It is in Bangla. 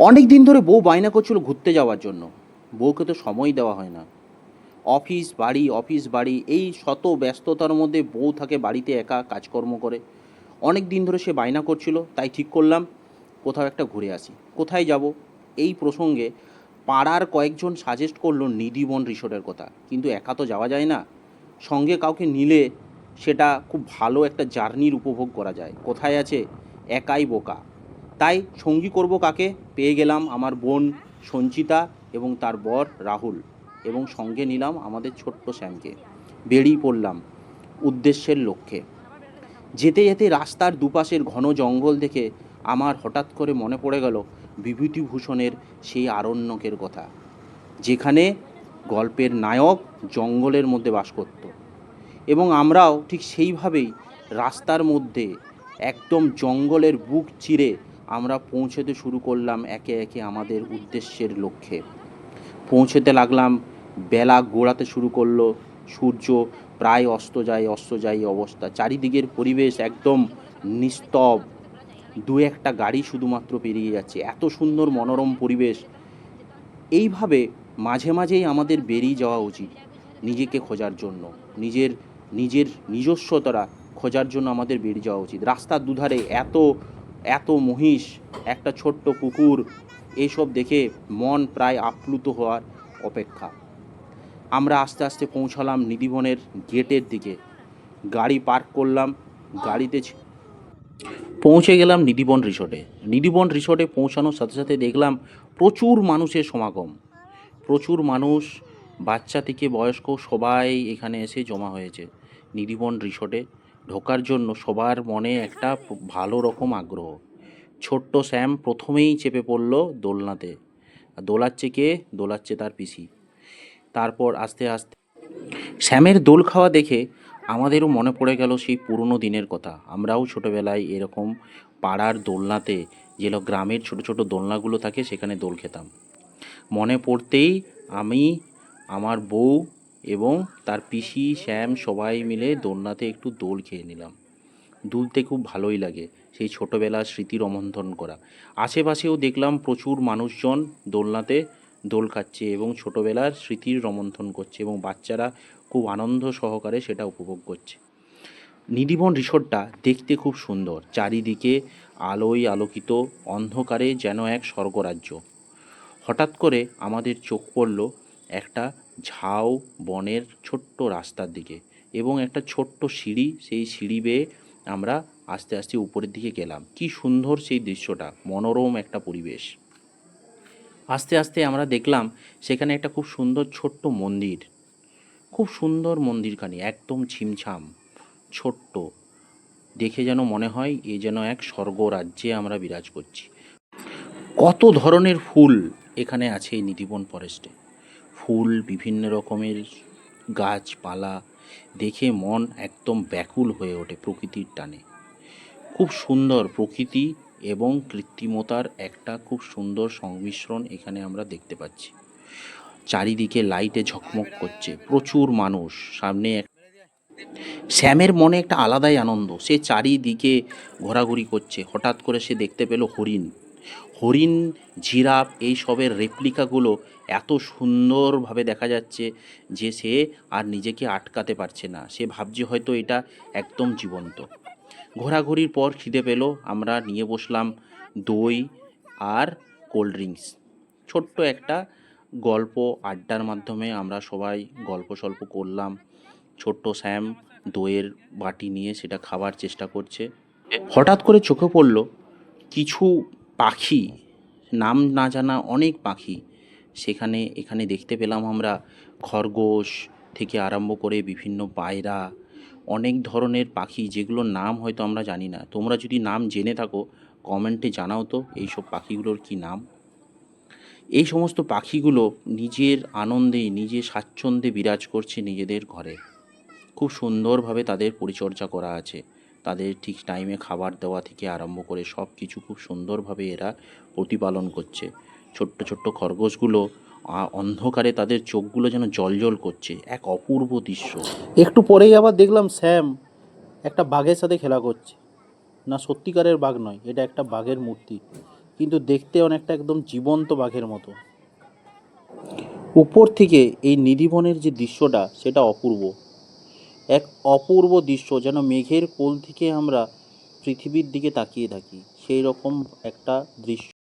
অনেক দিন ধরে বউ বায়না করছিল ঘুরতে যাওয়ার জন্য। বউকে তো সময় দেওয়া হয় না। অফিস, বাড়ি অফিস, বাড়ি, এই শত ব্যস্ততার মধ্যে বউ থাকে বাড়িতে একা, কাজকর্ম করে। অনেক দিন ধরে সে বায়না করছিল, তাই ঠিক করলাম, কোথাও একটা ঘুরে আসি। কোথায় যাব? এই প্রসঙ্গে পাড়ার কয়েকজন সাজেস্ট করল নিধিবন রিসোর্টের কথা। কিন্তু একা তো যাওয়া যায় না। সঙ্গে কাউকে নিলে সেটা খুব ভালো একটা জার্নির উপভোগ করা যায়। কোথায় আছে? একাই বোকা। তাই সঙ্গী করব কাকে? পেয়ে গেলাম আমার বোন সঞ্চিতা এবং তার বর রাহুল এবং সঙ্গে নিলাম আমাদের ছোট্ট শ্যামকে। বেরিয়ে পড়লাম উদ্দেশ্যের লক্ষ্যে। যেতে যেতে রাস্তার দুপাশের ঘন জঙ্গল দেখে আমার হঠাৎ করে মনে পড়ে গেল বিভূতিভূষণের সেই আরণ্যকের কথা, যেখানে গল্পের নায়ক জঙ্গলের মধ্যে বাস করত। এবং আমরাও ঠিক সেইভাবেই রাস্তার মধ্যে একদম জঙ্গলের বুক চিরে আমরা পৌঁছতে শুরু করলাম একে একে আমাদের উদ্দেশ্যের লক্ষ্যে। পৌঁছতে লাগলাম, বেলা গোড়াতে শুরু করল, সূর্য প্রায় অস্ত যায় অস্ত যায় অবস্থা। চারিদিকের পরিবেশ একদম নিস্তব। দু একটা গাড়ি শুধুমাত্র পেরিয়ে যাচ্ছে। এত সুন্দর মনোরম পরিবেশ। এইভাবে মাঝে মাঝেই আমাদের বেরিয়ে যাওয়া উচিত নিজেকে খোঁজার জন্য। নিজের নিজের নিজস্বতরা খোঁজার জন্য আমাদের বেরিয়ে যাওয়া উচিত। রাস্তার দুধারে এত এত মহিষ, একটা ছোট্ট কুকুর এইসব দেখে মন প্রায় আপ্লুত হওয়ার অপেক্ষা। আমরা আস্তে আস্তে পৌঁছালাম নিধিবনের গেটের দিকে। গাড়ি পার্ক করলাম, গাড়িতে পৌঁছে গেলাম নিধিবন রিসোর্টে। নিধিবন রিসোর্টে পৌঁছানোর সাথে সাথে দেখলাম প্রচুর মানুষের সমাগম। প্রচুর মানুষ, বাচ্চা থেকে বয়স্ক সবাই এখানে এসে জমা হয়েছে নিধিবন রিসোর্টে। ঢোকার জন্য সবার মনে একটা ভালো রকম আগ্রহ। ছোট্ট শ্যাম প্রথমেই চেপে পড়ল দোলনাতে। দোলাচ্ছে কে? দোলাচ্ছে তার পিসি। তারপর আস্তে আস্তে শ্যামের দোল খাওয়া দেখে আমাদেরও মনে পড়ে গেল সেই পুরনো দিনের কথা। আমরাও ছোটোবেলায় এরকম পাড়ার দোলনাতে যেগুলো গ্রামের ছোট ছোট দোলনাগুলো থাকে সেখানে দোল খেতাম। মনে পড়তেই আমি, আমার বউ এবং তার পিসি, শ্যাম সবাই মিলে দোলনাতে একটু দোল খেয়ে নিলাম। দুলতে খুব ভালোই লাগে সেই ছোটোবেলার স্মৃতি রোমন্থন করা। আশেপাশেও দেখলাম প্রচুর মানুষজন দোলনাতে দোল খাচ্ছে এবং ছোটোবেলার স্মৃতির রোমন্থন করছে এবং বাচ্চারা খুব আনন্দ সহকারে সেটা উপভোগ করছে। নিধিবন রিসোর্টটা দেখতে খুব সুন্দর। চারিদিকে আলোয় আলোকিত, অন্ধকারে যেন এক স্বর্গরাজ্য। হঠাৎ করে আমাদের চোখ পড়ল একটা ঝাউ বনের ছোট্ট রাস্তার দিকে এবং একটা ছোট্ট সিঁড়ি, সেই সিঁড়ি বেয়ে আমরা আস্তে আস্তে উপরের দিকে গেলাম। কি সুন্দর সেই দৃশ্যটা, মনোরম একটা পরিবেশ। আস্তে আস্তে আমরা দেখলাম সেখানে একটা খুব সুন্দর ছোট্ট মন্দির। খুব সুন্দর মন্দিরখানি, একদম ছিমছাম ছোট্ট। দেখে যেন মনে হয় এ যেন এক স্বর্গ রাজ্যে আমরা বিরাজ করছি। কত ধরনের ফুল এখানে আছে এই নিধিবন ফরেস্টে ফুল, বিভিন্ন রকমের গাছপালা দেখে মন একদম ব্যাকুল হয়ে ওঠে প্রকৃতির টানে। খুব সুন্দর প্রকৃতি এবং কৃত্রিমতার একটা খুব সুন্দর সংমিশ্রণ এখানে আমরা দেখতে পাচ্ছি। চারিদিকে লাইটে ঝকমক করছে, প্রচুর মানুষ, সামনে এক শ্যামের মনে একটা আলাদাই আনন্দ, সে চারিদিকে ঘোরাঘুরি করছে, হঠাৎ করে সে দেখতে পেল হরিণ। হরিণ, জিরাফ, এই সবের রেপ্লিকাগুলো এত সুন্দরভাবে দেখা যাচ্ছে যে সে আর নিজেকে আটকাতে পারছে না। সে ভাবছে হয়তো এটা একদম জীবন্ত। ঘোরাঘুরির পর খিদে পেল, আমরা নিয়ে বসলাম দই আর কোল্ড ড্রিঙ্কস। ছোট্ট একটা গল্প আড্ডার মাধ্যমে আমরা সবাই গল্প সল্প করলাম। ছোট্ট স্যাম দইয়ের বাটি নিয়ে সেটা খাবার চেষ্টা করছে। হঠাৎ করে চোখে পড়ল, কিছু পাখি, নাম না জানা অনেক পাখি সেখানে, এখানে দেখতে পেলাম আমরা খরগোশ থেকে আরম্ভ করে বিভিন্ন পায়রা, অনেক ধরনের পাখি যেগুলোর নাম হয়তো আমরা জানি না। তোমরা যদি নাম জেনে থাকো কমেন্টে জানাও তো এইসব পাখিগুলোর কি নাম। এই সমস্ত পাখিগুলো নিজের আনন্দে, নিজের স্বাচ্ছন্দ্যে বিরাজ করছে নিজেদের ঘরে। খুব সুন্দরভাবে তাদের পরিচর্যা করা আছে। তাদের ঠিক টাইমে খাবার দেওয়া থেকে আরম্ভ করে সব কিছু খুব সুন্দরভাবে এরা প্রতিপালন করছে। ছোট্ট ছোট্ট খরগোশগুলো অন্ধকারে তাদের চোখগুলো যেন জলজল করছে, এক অপূর্ব দৃশ্য। একটু পরেই আবার দেখলাম স্যাম একটা বাঘের সাথে খেলা করছে। না, সত্যিকারের বাঘ নয়, এটা একটা বাঘের মূর্তি, কিন্তু দেখতে অনেকটা একদম জীবন্ত বাঘের মতো। উপর থেকে এই নিধিবনের যে দৃশ্যটা, সেটা অপূর্ব। এক অপূর্ব দৃশ্য, যেন মেঘের কোল থেকে আমরা পৃথিবীর দিকে তাকিয়ে থাকি সেই রকম একটা দৃশ্য।